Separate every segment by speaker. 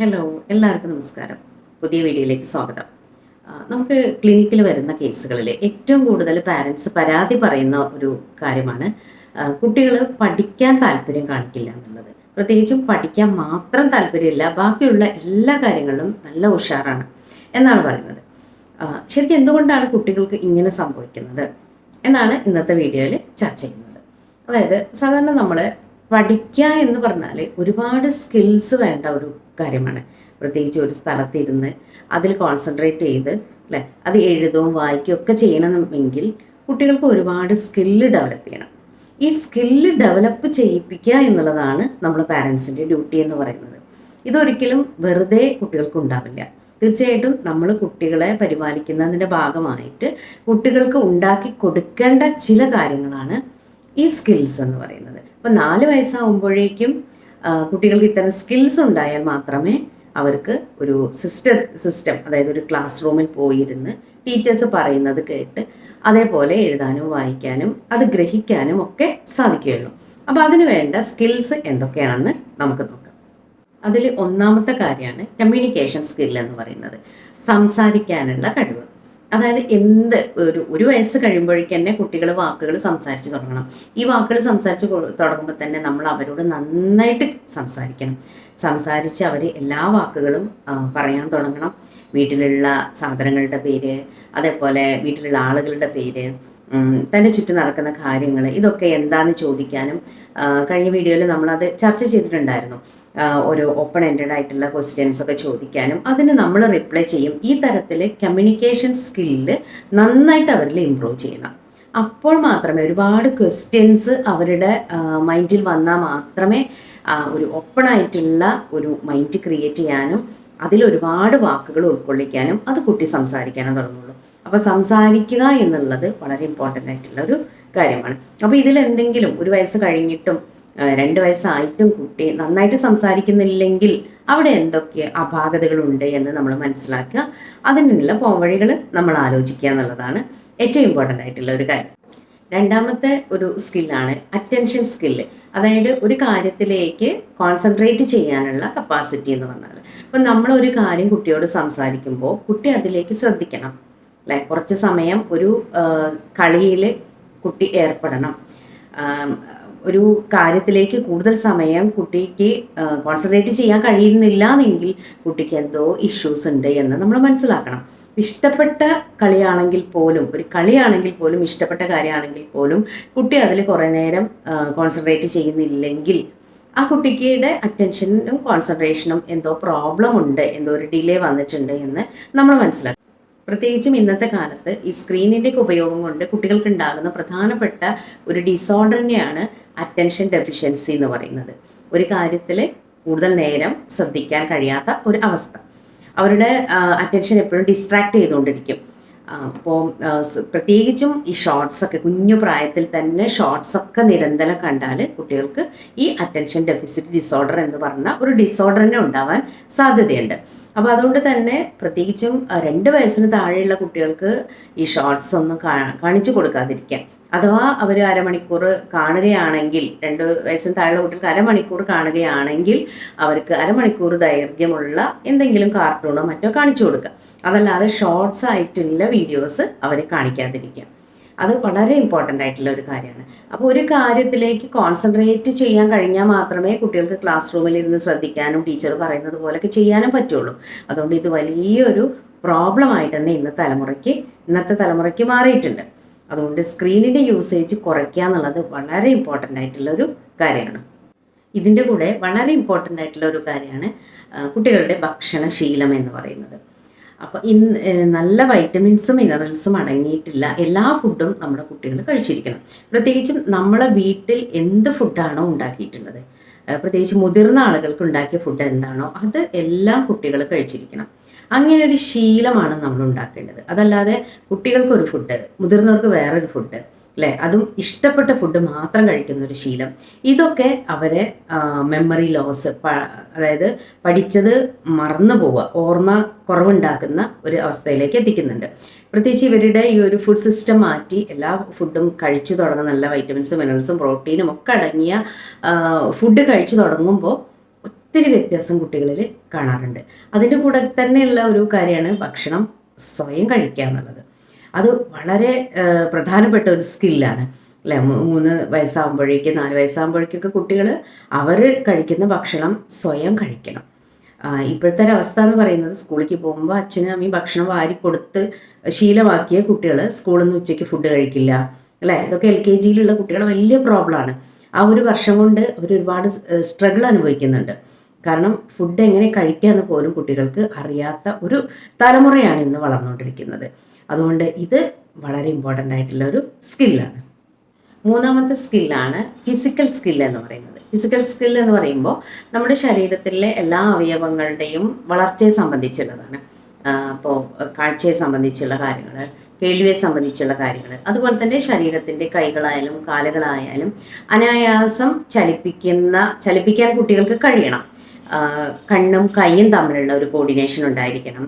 Speaker 1: Hello എല്ലാവർക്കും നമസ്കാരം. പുതിയ വീഡിയോയിലേക്ക് സ്വാഗതം. നമുക്ക് ക്ലിനിക്കിൽ വരുന്ന കേസുകളിൽ ഏറ്റവും കൂടുതൽ പാരൻസ് പരാതി പറയുന്ന ഒരു കാര്യമാണ് കുട്ടികൾ പഠിക്കാൻ താല്പര്യം കാണിക്കില്ല എന്നുള്ളത്. പ്രത്യേകിച്ചും പഠിക്കാൻ മാത്രം താല്പര്യമില്ല ബാക്കിയുള്ള എല്ലാ കാര്യങ്ങളിലും നല്ല ഉഷാറാണ് എന്നാണ് പറയുന്നത്. ശരിക്കും എന്തുകൊണ്ടാണ് കുട്ടികൾക്ക് ഇങ്ങനെ സംഭവിക്കുന്നത്? എന്നാണ് ഇന്നത്തെ വീഡിയോയിൽ ചർച്ച ചെയ്യുന്നത്. അതായത് സാധാരണ നമ്മൾ പഠിക്കുക എന്ന് പറഞ്ഞാൽ ഒരുപാട് സ്കിൽസ് വേണ്ട ഒരു കാര്യമാണ്. പ്രത്യേകിച്ച് ഒരു സ്ഥലത്തിരുന്ന് അതിൽ കോൺസെൻട്രേറ്റ് ചെയ്ത് അല്ലേ? അത് എഴുതുകയും വായിക്കുകയും ഒക്കെ ചെയ്യണമെങ്കിൽ കുട്ടികൾക്ക് ഒരുപാട് സ്കില്ല് ഡെവലപ്പ് ചെയ്യണം. ഈ സ്കില്ല് ഡെവലപ്പ് ചെയ്യിപ്പിക്കുക എന്നുള്ളതാണ് നമ്മൾ പാരൻസിന്റെ ഡ്യൂട്ടി എന്ന് പറയുന്നത്. ഇതൊരിക്കലും വെറുതെ കുട്ടികൾക്ക് ഉണ്ടാവില്ല. തീർച്ചയായിട്ടും നമ്മൾ കുട്ടികളെ പരിപാലിക്കുന്നതിന്റെ ഭാഗമായിട്ട് കുട്ടികൾക്ക് ഉണ്ടാക്കി കൊടുക്കേണ്ട ചില കാര്യങ്ങളാണ് ഈ സ്കിൽസ് എന്ന് പറയുന്നത്. ഇപ്പം നാല് വയസ്സാവുമ്പോഴേക്കും കുട്ടികൾക്ക് ഇത്തരം സ്കിൽസ് ഉണ്ടായാൽ മാത്രമേ അവർക്ക് ഒരു സിസ്റ്റം സിസ്റ്റം അതായത് ഒരു ക്ലാസ് റൂമിൽ പോയിരുന്ന് ടീച്ചേഴ്സ് പറയുന്നത് കേട്ട് അതേപോലെ എഴുതാനും വായിക്കാനും അത് ഗ്രഹിക്കാനും ഒക്കെ സാധിക്കുകയുള്ളൂ. അപ്പോൾ അതിന് വേണ്ട സ്കിൽസ് എന്തൊക്കെയാണെന്ന് നമുക്ക് നോക്കാം. അതിൽ ഒന്നാമത്തെ കാര്യമാണ് കമ്മ്യൂണിക്കേഷൻ സ്കിൽ എന്ന് പറയുന്നത്. സംസാരിക്കാനുള്ള കഴിവ്. അതായത് എന്ത് ഒരു ഒരു വയസ്സ് കഴിയുമ്പോഴേക്ക് തന്നെ കുട്ടികൾ വാക്കുകൾ സംസാരിച്ച് തുടങ്ങണം. ഈ വാക്കുകൾ സംസാരിച്ച് തുടങ്ങുമ്പോൾ തന്നെ നമ്മൾ അവരോട് നന്നായിട്ട് സംസാരിക്കണം. സംസാരിച്ച് അവർ എല്ലാ വാക്കുകളും പറയാൻ തുടങ്ങണം. വീട്ടിലുള്ള സാധനങ്ങളുടെ പേര് അതേപോലെ വീട്ടിലുള്ള ആളുകളുടെ പേര് തന്റെ ചുറ്റും നടക്കുന്ന കാര്യങ്ങൾ ഇതൊക്കെ എന്താന്ന് ചോദിക്കാനും കഴിഞ്ഞ വീഡിയോയിൽ നമ്മളത് ചർച്ച ചെയ്തിട്ടുണ്ടായിരുന്നു. ഒരു ഓപ്പൺ എൻഡഡ് ആയിട്ടുള്ള ക്വസ്റ്റ്യൻസ് ഒക്കെ ചോദിക്കാനും അതിന് നമ്മൾ റിപ്ലൈ ചെയ്യും. ഈ തരത്തിൽ കമ്മ്യൂണിക്കേഷൻ സ്കില്ല് നന്നായിട്ട് അവരിൽ ഇമ്പ്രൂവ് ചെയ്യണം. അപ്പോൾ മാത്രമേ ഒരുപാട് ക്വസ്റ്റ്യൻസ് അവരുടെ മൈൻഡിൽ വന്നാൽ മാത്രമേ ഒരു ഓപ്പൺ ആയിട്ടുള്ള ഒരു മൈൻഡ് ക്രിയേറ്റ് ചെയ്യാനും അതിൽ ഒരുപാട് വാക്കുകൾ ഉൾക്കൊള്ളിക്കാനും അത് കുട്ടി സംസാരിക്കാനും തുടങ്ങുള്ളൂ. അപ്പോൾ സംസാരിക്കുക എന്നുള്ളത് വളരെ ഇമ്പോർട്ടന്റ് ആയിട്ടുള്ള ഒരു കാര്യമാണ്. അപ്പോൾ ഇതിൽ എന്തെങ്കിലും ഒരു വയസ്സ് കഴിഞ്ഞിട്ടും രണ്ട് വയസ്സായിട്ടും കുട്ടി നന്നായിട്ട് സംസാരിക്കുന്നില്ലെങ്കിൽ അവിടെ എന്തൊക്കെ അപാകതകളുണ്ട് എന്ന് നമ്മൾ മനസ്സിലാക്കുക. അതിനുള്ള പോംവഴികൾ നമ്മൾ ആലോചിക്കുക എന്നുള്ളതാണ് ഏറ്റവും ഇമ്പോർട്ടന്റ് ആയിട്ടുള്ള ഒരു കാര്യം. രണ്ടാമത്തെ ഒരു സ്കില്ലാണ് അറ്റൻഷൻ സ്കില്ല് അതായത് ഒരു കാര്യത്തിലേക്ക് കോൺസെൻട്രേറ്റ് ചെയ്യാനുള്ള കപ്പാസിറ്റി എന്ന് പറഞ്ഞാൽ. അപ്പം നമ്മൾ ഒരു കാര്യം കുട്ടിയോട് സംസാരിക്കുമ്പോൾ കുട്ടി അതിലേക്ക് ശ്രദ്ധിക്കണം. അല്ലെ കുറച്ച് സമയം ഒരു കളിയിൽ കുട്ടി ഏർപ്പെടണം. ഒരു കാര്യത്തിലേക്ക് കൂടുതൽ സമയം കുട്ടിക്ക് കോൺസെൻട്രേറ്റ് ചെയ്യാൻ കഴിയുന്നില്ല എന്നെങ്കിൽ കുട്ടിക്ക് എന്തോ ഇഷ്യൂസ് ഉണ്ട് എന്ന് നമ്മൾ മനസ്സിലാക്കണം. ഇഷ്ടപ്പെട്ട കളിയാണെങ്കിൽ പോലും ഒരു കളിയാണെങ്കിൽ പോലും ഇഷ്ടപ്പെട്ട കാര്യമാണെങ്കിൽ പോലും കുട്ടി അതിൽ കുറേ നേരം കോൺസെൻട്രേറ്റ് ചെയ്യുന്നില്ലെങ്കിൽ ആ കുട്ടിക്കയുടെ അറ്റൻഷനും കോൺസെൻട്രേഷനും എന്തോ പ്രോബ്ലം ഉണ്ട് എന്തോ ഒരു ഡിലേ വന്നിട്ടുണ്ട് എന്ന് നമ്മൾ മനസ്സിലാക്കണം. പ്രത്യേകിച്ചും ഇന്നത്തെ കാലത്ത് ഈ സ്ക്രീനിന്റെ ഉപയോഗം കൊണ്ട് കുട്ടികൾക്ക് ഉണ്ടാകുന്ന പ്രധാനപ്പെട്ട ഒരു ഡിസോർഡറിനെയാണ് അറ്റൻഷൻ ഡെഫിഷ്യൻസി എന്ന് പറയുന്നത്. ഒരു കാര്യത്തിൽ കൂടുതൽ നേരം ശ്രദ്ധിക്കാൻ കഴിയാത്ത ഒരു അവസ്ഥ. അവരുടെ അറ്റൻഷൻ എപ്പോഴും ഡിസ്ട്രാക്ട് ചെയ്തുകൊണ്ടിരിക്കും. അപ്പോൾ പ്രത്യേകിച്ചും ഈ ഷോർട്സ് ഒക്കെ കുഞ്ഞു പ്രായത്തിൽ തന്നെ ഷോർട്സ് ഒക്കെ നിരന്തരം കണ്ടാൽ കുട്ടികൾക്ക് ഈ അറ്റൻഷൻ ഡെഫിസിറ്റ് ഡിസോർഡർ എന്ന് പറഞ്ഞ ഒരു ഡിസോർഡറിനെ ഉണ്ടാവാൻ സാധ്യതയുണ്ട്. അപ്പോൾ അതുകൊണ്ട് തന്നെ പ്രത്യേകിച്ചും രണ്ട് വയസ്സിന് താഴെയുള്ള കുട്ടികൾക്ക് ഈ ഷോർട്സ് ഒന്നും കാണിച്ചു കൊടുക്കാതിരിക്കാം അഥവാ അവർ അരമണിക്കൂർ കാണുകയാണെങ്കിൽ രണ്ട് വയസ്സിന് താഴെയുള്ള കുട്ടികൾക്ക് അരമണിക്കൂർ കാണുകയാണെങ്കിൽ അവർക്ക് അരമണിക്കൂർ ദൈർഘ്യമുള്ള എന്തെങ്കിലും കാർട്ടൂണോ മറ്റോ കാണിച്ചു കൊടുക്കുക. അതല്ലാതെ ഷോർട്സ് ആയിട്ടുള്ള വീഡിയോസ് അവരെ കാണിക്കാതിരിക്കാം അത് വളരെ ഇമ്പോർട്ടന്റ് ആയിട്ടുള്ള ഒരു കാര്യമാണ്. അപ്പോൾ ഒരു കാര്യത്തിലേക്ക് കോൺസെൻട്രേറ്റ് ചെയ്യാൻ കഴിഞ്ഞാൽ മാത്രമേ കുട്ടികൾക്ക് ക്ലാസ് റൂമിൽ ഇരുന്ന് ശ്രദ്ധിക്കാനും ടീച്ചർ പറയുന്നത് പോലെയൊക്കെ ചെയ്യാനും പറ്റുള്ളൂ. അതുകൊണ്ട് ഇത് വലിയൊരു പ്രോബ്ലം ആയിട്ട് തന്നെ ഇന്നത്തെ തലമുറയ്ക്ക് ഇന്നത്തെ തലമുറയ്ക്ക് മാറിയിട്ടുണ്ട്. അതുകൊണ്ട് സ്ക്രീനിന്റെ യൂസേജ് കുറയ്ക്കുക എന്നുള്ളത് വളരെ ഇമ്പോർട്ടന്റ് ആയിട്ടുള്ള ഒരു കാര്യമാണ്. ഇതിന്റെ കൂടെ വളരെ ഇമ്പോർട്ടന്റ് ആയിട്ടുള്ള ഒരു കാര്യമാണ് കുട്ടികളുടെ ഭക്ഷണശീലം എന്ന് പറയുന്നത്. അപ്പോൾ ഇന്ന് നല്ല വൈറ്റമിൻസും മിനറൽസും അടങ്ങിയിട്ടില്ല. എല്ലാ ഫുഡും നമ്മുടെ കുട്ടികൾ കഴിച്ചിരിക്കണം. പ്രത്യേകിച്ചും നമ്മളെ വീട്ടിൽ എന്ത് ഫുഡാണോ ഉണ്ടാക്കിയിട്ടുള്ളത്. പ്രത്യേകിച്ച് മുതിർന്ന ആളുകൾക്ക് ഉണ്ടാക്കിയ ഫുഡ് എന്താണോ അത് എല്ലാ കുട്ടികൾ കഴിച്ചിരിക്കണം. അങ്ങനെ ഒരു ശീലമാണ് നമ്മൾ ഉണ്ടാക്കേണ്ടത്. അതല്ലാതെ കുട്ടികൾക്കൊരു ഫുഡ് മുതിർന്നവർക്ക് വേറൊരു ഫുഡ് അല്ലേ അതും ഇഷ്ടപ്പെട്ട ഫുഡ് മാത്രം കഴിക്കുന്ന ഒരു ശീലം. ഇതൊക്കെ അവരെ മെമ്മറി ലോസ് അതായത് പഠിച്ചത് മറന്നു പോവുക ഓർമ്മ കുറവുണ്ടാക്കുന്ന ഒരു അവസ്ഥയിലേക്ക് എത്തിക്കുന്നുണ്ട്. പ്രത്യേകിച്ച് ഇവരുടെ ഈ ഒരു ഫുഡ് സിസ്റ്റം മാറ്റി എല്ലാ ഫുഡും കഴിച്ചു തുടങ്ങുന്ന നല്ല വൈറ്റമിൻസും മിനറൽസും പ്രോട്ടീനും ഒക്കെ അടങ്ങിയ ഫുഡ് കഴിച്ചു തുടങ്ങുമ്പോൾ ഒത്തിരി വ്യത്യാസം കുട്ടികളിൽ കാണാറുണ്ട്. അതിന്റെ കൂടെ തന്നെയുള്ള ഒരു കാര്യമാണ് ഭക്ഷണം സ്വയം കഴിക്കുക എന്നുള്ളത്. അത് വളരെ പ്രധാനപ്പെട്ട ഒരു സ്കില്ലാണ്. അല്ലെ? മൂന്ന് വയസ്സാകുമ്പോഴേക്കും നാല് വയസ്സാകുമ്പോഴേക്കൊക്കെ കുട്ടികൾ അവർ കഴിക്കുന്ന ഭക്ഷണം സ്വയം കഴിക്കണം. ഇപ്പോഴത്തെ അവസ്ഥ എന്ന് പറയുന്നത് സ്കൂളിലേക്ക് പോകുമ്പോൾ അച്ഛനും അമ്മയും ഭക്ഷണം വാരി കൊടുത്ത് ശീലമാക്കിയ കുട്ടികൾ സ്കൂളിൽ നിന്ന് ഉച്ചയ്ക്ക് ഫുഡ് കഴിക്കില്ല. അല്ലേ? ഇതൊക്കെ എൽ കെ ജിയിലുള്ള കുട്ടികൾ വലിയ പ്രോബ്ലമാണ് ആ ഒരു വർഷം കൊണ്ട് അവർ ഒരുപാട് സ്ട്രഗിൾ അനുഭവിക്കുന്നുണ്ട്. കാരണം ഫുഡ് എങ്ങനെ കഴിക്കുക എന്ന് പോലും കുട്ടികൾക്ക് അറിയാത്ത ഒരു തലമുറയാണ് ഇന്ന് വളർന്നുകൊണ്ടിരിക്കുന്നത്. അതുകൊണ്ട് ഇത് വളരെ ഇമ്പോർട്ടന്റ് ആയിട്ടുള്ള ഒരു സ്കില്ലാണ് മൂന്നാമത്തെ സ്കില്ലാണ് ഫിസിക്കൽ സ്കിൽ എന്ന് പറയുന്നത്. ഫിസിക്കൽ സ്കിൽ എന്ന് പറയുമ്പോൾ നമ്മുടെ ശരീരത്തിലെ എല്ലാ അവയവങ്ങളുടെയും വളർച്ചയെ സംബന്ധിച്ചുള്ളതാണ്. അപ്പോൾ കാഴ്ചയെ സംബന്ധിച്ചുള്ള കാര്യങ്ങൾ കേൾവിയെ സംബന്ധിച്ചുള്ള കാര്യങ്ങൾ അതുപോലെ തന്നെ ശരീരത്തിന്റെ കൈകളായാലും കാലുകളായാലും അനായാസം ചലിപ്പിക്കുന്ന ചലിപ്പിക്കാൻ കുട്ടികൾക്ക് കഴിയണം. കണ്ണും കൈയും തമ്മിലുള്ള ഒരു കോർഡിനേഷൻ ഉണ്ടായിരിക്കണം.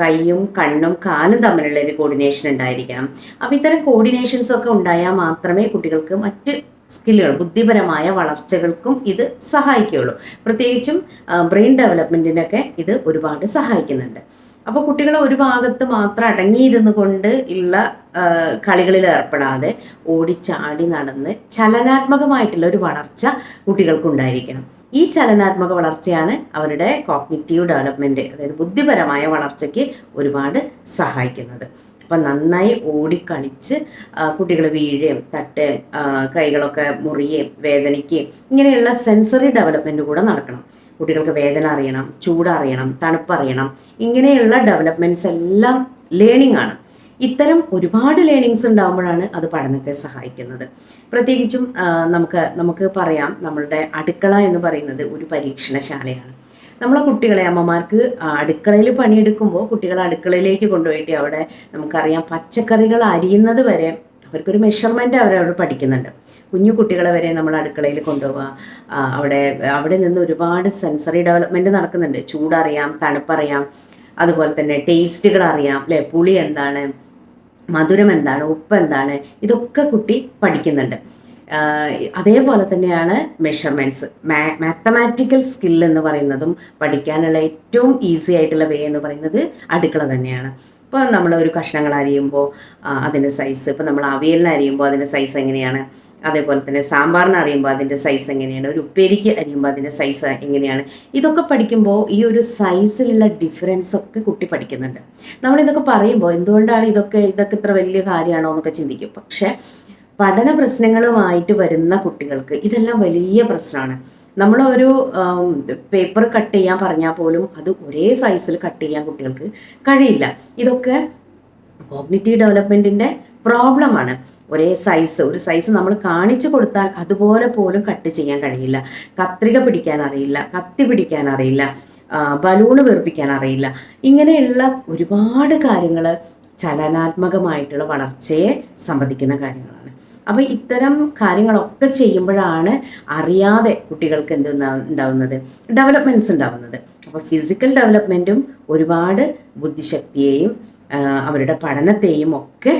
Speaker 1: കൈയും കണ്ണും കാലും തമ്മിലുള്ള ഒരു കോർഡിനേഷൻ ഉണ്ടായിരിക്കണം. അപ്പം ഇത്തരം കോർഡിനേഷൻസ് ഒക്കെ ഉണ്ടായാൽ മാത്രമേ കുട്ടികൾക്ക് മറ്റ് സ്കില്ലുകൾ ബുദ്ധിപരമായ വളർച്ചകൾക്കും ഇത് സഹായിക്കുകയുള്ളൂ. പ്രത്യേകിച്ചും ബ്രെയിൻ ഡെവലപ്മെന്റിനൊക്കെ ഇത് ഒരുപാട് സഹായിക്കുന്നുണ്ട്. അപ്പോൾ കുട്ടികൾ ഒരു ഭാഗത്ത് മാത്രം അടങ്ങിയിരുന്നു കൊണ്ട് ഉള്ള കളികളിൽ ഏർപ്പെടാതെ ഓടിച്ചാടി നടന്ന് ചലനാത്മകമായിട്ടുള്ള ഒരു വളർച്ച കുട്ടികൾക്കുണ്ടായിരിക്കണം ഈ ചലനാത്മക വളർച്ചയാണ് അവരുടെ കോഗ്നിറ്റീവ് ഡെവലപ്മെന്റ് അതായത് ബുദ്ധിപരമായ വളർച്ചയ്ക്ക് ഒരുപാട് സഹായിക്കുന്നത്. അപ്പം നന്നായി ഓടിക്കളിച്ച് കുട്ടികൾ വീഴുകയും തട്ട് കൈകളൊക്കെ മുറിയുകയും വേദനിക്കുകയും ഇങ്ങനെയുള്ള സെൻസറി ഡെവലപ്മെന്റ് കൂടെ നടക്കണം. കുട്ടികൾക്ക് വേദന അറിയണം ചൂടറിയണം തണുപ്പറിയണം ഇങ്ങനെയുള്ള ഡെവലപ്മെന്റ്സ് എല്ലാം ലേണിംഗ് ആണ്. ഇത്തരം ഒരുപാട് ലേണിങ്സ് ഉണ്ടാകുമ്പോഴാണ് അത് പഠനത്തെ സഹായിക്കുന്നത്. പ്രത്യേകിച്ചും നമുക്ക് നമുക്ക് പറയാം നമ്മളുടെ അടുക്കള എന്ന് പറയുന്നത് ഒരു പരീക്ഷണശാലയാണ്. നമ്മളെ കുട്ടികളെ അമ്മമാർക്ക് അടുക്കളയിൽ പണിയെടുക്കുമ്പോൾ കുട്ടികളെ അടുക്കളയിലേക്ക് കൊണ്ടുപോയിട്ട് അവിടെ നമുക്കറിയാം പച്ചക്കറികൾ അരിയുന്നത് വരെ അവർക്കൊരു മെഷർമെന്റ് അവരവിടെ പഠിക്കുന്നുണ്ട്. കുഞ്ഞു കുട്ടികളെ വരെ നമ്മൾ അടുക്കളയിൽ കൊണ്ടുപോവുക. അവിടെ അവിടെ നിന്ന് ഒരുപാട് സെൻസറി ഡെവലപ്മെന്റ് നടക്കുന്നുണ്ട്. ചൂടറിയാം തണുപ്പറിയാം അതുപോലെ തന്നെ ടേസ്റ്റുകൾ അറിയാം അല്ലേ? പുളി എന്താണ്? മധുരം എന്താണ് ഉപ്പ് എന്താണ് ഇതൊക്കെ കുട്ടി പഠിക്കുന്നുണ്ട്. അതേപോലെ തന്നെയാണ് മെഷർമെന്റ്സ് മാ മാത്തമാറ്റിക്കൽ സ്കിൽ എന്ന് പറയുന്നതും പഠിക്കാനുള്ള ഏറ്റവും ഈസി ആയിട്ടുള്ള വേ എന്ന് പറയുന്നത് അടുക്കള തന്നെയാണ്. ഇപ്പോൾ നമ്മൾ ഒരു കഷ്ണങ്ങൾ അരിയുമ്പോൾ അതിന്റെ സൈസ് ഇപ്പോൾ നമ്മൾ അവിയലിന് അരിയുമ്പോൾ അതിന്റെ സൈസ് എങ്ങനെയാണ്? അതേപോലെ തന്നെ സാമ്പാറിന് അറിയുമ്പോൾ അതിന്റെ സൈസ് എങ്ങനെയാണ്? ഒരു ഉപ്പേരിക്ക് അറിയുമ്പോൾ അതിന്റെ സൈസ് എങ്ങനെയാണ്? ഇതൊക്കെ പഠിക്കുമ്പോൾ ഈ ഒരു സൈസിലുള്ള ഡിഫറൻസ് ഒക്കെ കുട്ടി പഠിക്കുന്നുണ്ട്. നമ്മളിതൊക്കെ പറയുമ്പോൾ എന്തുകൊണ്ടാണ് ഇതൊക്കെ ഇതൊക്കെ ഇത്ര വലിയ കാര്യമാണോ എന്നൊക്കെ ചിന്തിക്കും. പക്ഷേ പഠന പ്രശ്നങ്ങളുമായിട്ട് വരുന്ന കുട്ടികൾക്ക് ഇതെല്ലാം വലിയ പ്രശ്നമാണ്. നമ്മൾ ഒരു പേപ്പർ കട്ട് ചെയ്യാൻ പറഞ്ഞാൽ പോലും അത് ഒരേ സൈസിൽ കട്ട് ചെയ്യാൻ കുട്ടികൾക്ക് കഴിയില്ല. ഇതൊക്കെ കോഗ്നിറ്റീവ് ഡെവലപ്മെന്റിന്റെ പ്രോബ്ലമാണ്. ഒരേ സൈസ് ഒരു സൈസ് നമ്മൾ കാണിച്ചു കൊടുത്താൽ അതുപോലെ പോലും കട്ട് ചെയ്യാൻ കഴിയില്ല. കത്രിക പിടിക്കാൻ അറിയില്ല കത്തി പിടിക്കാൻ അറിയില്ല ബലൂണ് വീർപ്പിക്കാൻ അറിയില്ല. ഇങ്ങനെയുള്ള ഒരുപാട് കാര്യങ്ങൾ ചലനാത്മകമായിട്ടുള്ള വളർച്ചയെ സംബന്ധിക്കുന്ന കാര്യങ്ങളാണ്. അപ്പോൾ ഇത്തരം കാര്യങ്ങളൊക്കെ ചെയ്യുമ്പോഴാണ് അറിയാതെ കുട്ടികൾക്ക് എന്ത് ഉണ്ടാ- ഉണ്ടാവുന്നത്? ഡെവലപ്മെന്റ്സ് ഉണ്ടാവുന്നത്. അപ്പോൾ ഫിസിക്കൽ ഡെവലപ്മെന്റും ഒരുപാട് ബുദ്ധിശക്തിയെയും അവരുടെ പഠനത്തെയും ഒക്കെ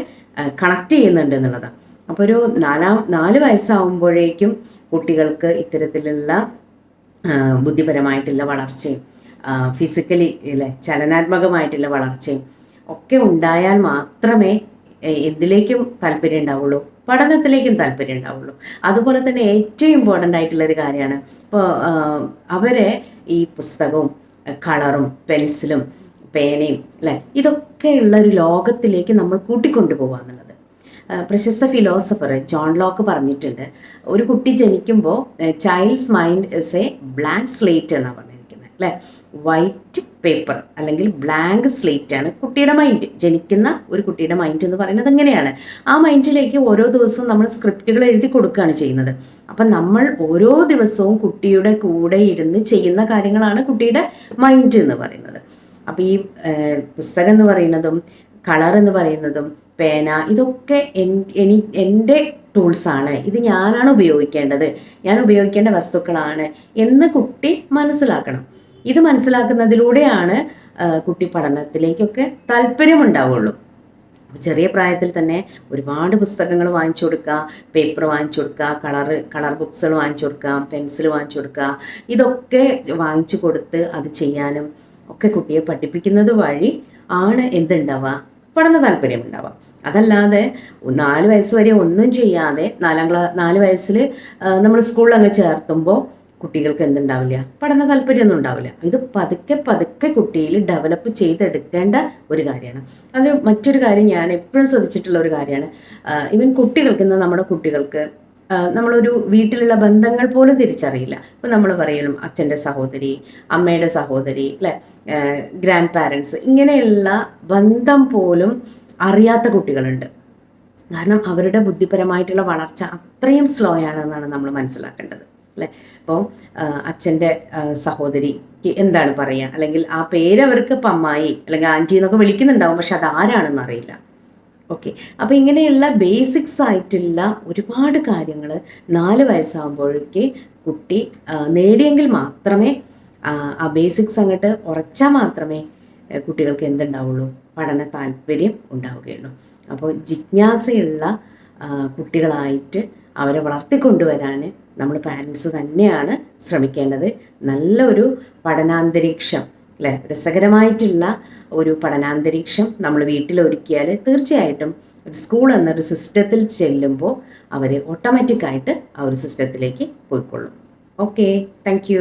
Speaker 1: കണക്ട് ചെയ്യുന്നുണ്ട് എന്നുള്ളതാണ്. അപ്പോൾ ഒരു നാലാം നാല് വയസ്സാവുമ്പോഴേക്കും കുട്ടികൾക്ക് ഇത്തരത്തിലുള്ള ബുദ്ധിപരമായിട്ടുള്ള വളർച്ചയും ഫിസിക്കലി അല്ലെ ചലനാത്മകമായിട്ടുള്ള വളർച്ചയും ഒക്കെ ഉണ്ടായാൽ മാത്രമേ എന്തിലേക്കും താല്പര്യം ഉണ്ടാവുള്ളൂ? പഠനത്തിലേക്കും താല്പര്യം ഉണ്ടാവുള്ളൂ. അതുപോലെ തന്നെ ഏറ്റവും ഇമ്പോർട്ടന്റ് ആയിട്ടുള്ള ഒരു കാര്യമാണ്. ഇപ്പോൾ അവരെ ഈ പുസ്തകവും കളറും പെൻസിലും പേനയും അല്ലെ ഇതൊക്കെയുള്ള ഒരു ലോകത്തിലേക്ക് നമ്മൾ കൂട്ടിക്കൊണ്ടു പോകുക എന്നുള്ളത്. പ്രശസ്ത ഫിലോസഫർ ജോൺ ലോക്ക് പറഞ്ഞിട്ടുണ്ട്. ഒരു കുട്ടി ജനിക്കുമ്പോൾ child's mind is a blank slate എന്നാണ് പറഞ്ഞിരിക്കുന്നത് അല്ലേ? വൈറ്റ് പേപ്പർ അല്ലെങ്കിൽ ബ്ലാങ്ക് സ്ലേറ്റ് ആണ് കുട്ടിയുടെ മൈൻഡ് ജനിക്കുന്ന ഒരു കുട്ടിയുടെ മൈൻഡ് എന്ന് പറയുന്നത് എങ്ങനെയാണ് ആ മൈൻഡിലേക്ക് ഓരോ ദിവസവും നമ്മൾ സ്ക്രിപ്റ്റുകൾ എഴുതി കൊടുക്കുകയാണ് ചെയ്യുന്നത്. അപ്പം നമ്മൾ ഓരോ ദിവസവും കുട്ടിയുടെ കൂടെ ഇരുന്ന് ചെയ്യുന്ന കാര്യങ്ങളാണ് കുട്ടിയുടെ മൈൻഡ് എന്ന് പറയുന്നത്. അപ്പോൾ ഈ പുസ്തകം എന്ന് പറയുന്നതും കളർ എന്ന് പറയുന്നതും പേന ഇതൊക്കെ എനി എന്റെ ടൂൾസാണ് ഇത് ഞാനാണ് ഉപയോഗിക്കേണ്ടത്. ഞാൻ ഉപയോഗിക്കേണ്ട വസ്തുക്കളാണ് എന്ന് കുട്ടി മനസ്സിലാക്കണം. ഇത് മനസ്സിലാക്കുന്നതിലൂടെയാണ് കുട്ടി പഠനത്തിലേക്കൊക്കെ താല്പര്യമുണ്ടാവുള്ളൂ. ചെറിയ പ്രായത്തിൽ തന്നെ ഒരുപാട് പുസ്തകങ്ങൾ വാങ്ങിച്ചു കൊടുക്കുക പേപ്പർ വാങ്ങിച്ചു കൊടുക്കുക കളർ കളർ ബുക്സുകൾ വാങ്ങിച്ചു കൊടുക്കുക പെൻസിൽ വാങ്ങിച്ചു കൊടുക്കുക ഇതൊക്കെ വാങ്ങിച്ചു കൊടുത്ത് അത് ചെയ്യാനും ഒക്കെ കുട്ടിയെ പഠിപ്പിക്കുന്നത് വഴി ആണ് എന്തുണ്ടാവുക? പഠന താല്പര്യം ഉണ്ടാവുക അതല്ലാതെ നാല് വയസ്സ് വരെ ഒന്നും ചെയ്യാതെ നാലാം ക്ലാ നാല് വയസ്സിൽ നമ്മൾ സ്കൂളിൽ അങ്ങ് ചേർത്തുമ്പോൾ കുട്ടികൾക്ക് എന്തുണ്ടാവില്ല? പഠന താല്പര്യമൊന്നും ഉണ്ടാവില്ല. ഇത് പതുക്കെ പതുക്കെ കുട്ടിയിൽ ഡെവലപ്പ് ചെയ്തെടുക്കേണ്ട ഒരു കാര്യമാണ്. അത് മറ്റൊരു കാര്യം ഞാൻ എപ്പോഴും ശ്രദ്ധിച്ചിട്ടുള്ള ഒരു കാര്യമാണ്. ഇവൻ കുട്ടികൾക്ക് ഇന്ന് നമ്മുടെ കുട്ടികൾക്ക് നമ്മളൊരു വീട്ടിലുള്ള ബന്ധങ്ങൾ പോലും തിരിച്ചറിയില്ല. ഇപ്പം നമ്മൾ പറയണം അച്ഛന്റെ സഹോദരി അമ്മയുടെ സഹോദരി അല്ലേ? ഗ്രാൻഡ് പാരൻസ് ഇങ്ങനെയുള്ള ബന്ധം പോലും അറിയാത്ത കുട്ടികളുണ്ട്. കാരണം അവരുടെ ബുദ്ധിപരമായിട്ടുള്ള വളർച്ച അത്രയും സ്ലോ ആണെന്നാണ് നമ്മൾ മനസ്സിലാക്കേണ്ടത്. അല്ലേ? അപ്പോൾ അച്ഛന്റെ സഹോദരി എന്താണ് പറയുക അല്ലെങ്കിൽ ആ പേര് അവർക്ക് അല്ലെങ്കിൽ ആന്റി എന്നൊക്കെ വിളിക്കുന്നുണ്ടാവും പക്ഷെ അത് ആരാണെന്ന് അറിയില്ല. ഓക്കെ. അപ്പോൾ ഇങ്ങനെയുള്ള ബേസിക്സ് ആയിട്ടുള്ള ഒരുപാട് കാര്യങ്ങൾ നാല് വയസ്സാകുമ്പോഴേക്ക് കുട്ടി നേടിയെങ്കിൽ മാത്രമേ ആ ബേസിക്സ് അങ്ങോട്ട് ഉറച്ചാൽ മാത്രമേ കുട്ടികൾക്ക് എന്തുണ്ടാവുള്ളൂ? പഠന താല്പര്യം ഉണ്ടാവുകയുള്ളൂ. അപ്പോൾ ജിജ്ഞാസയുള്ള കുട്ടികളായിട്ട് അവരെ വളർത്തിക്കൊണ്ടുവരാൻ നമ്മൾ പാരൻസ് തന്നെയാണ് ശ്രമിക്കേണ്ടത്. നല്ലൊരു പഠനാന്തരീക്ഷം അല്ലേ? രസകരമായിട്ടുള്ള ഒരു പഠനാന്തരീക്ഷം നമ്മൾ വീട്ടിൽ ഒരുക്കിയാൽ തീർച്ചയായിട്ടും സ്കൂൾ എന്നൊരു സിസ്റ്റത്തിൽ ചെല്ലുമ്പോൾ അവർ ഓട്ടോമാറ്റിക്കായിട്ട് ആ ഒരു സിസ്റ്റത്തിലേക്ക് പോയിക്കൊള്ളും. Okay thank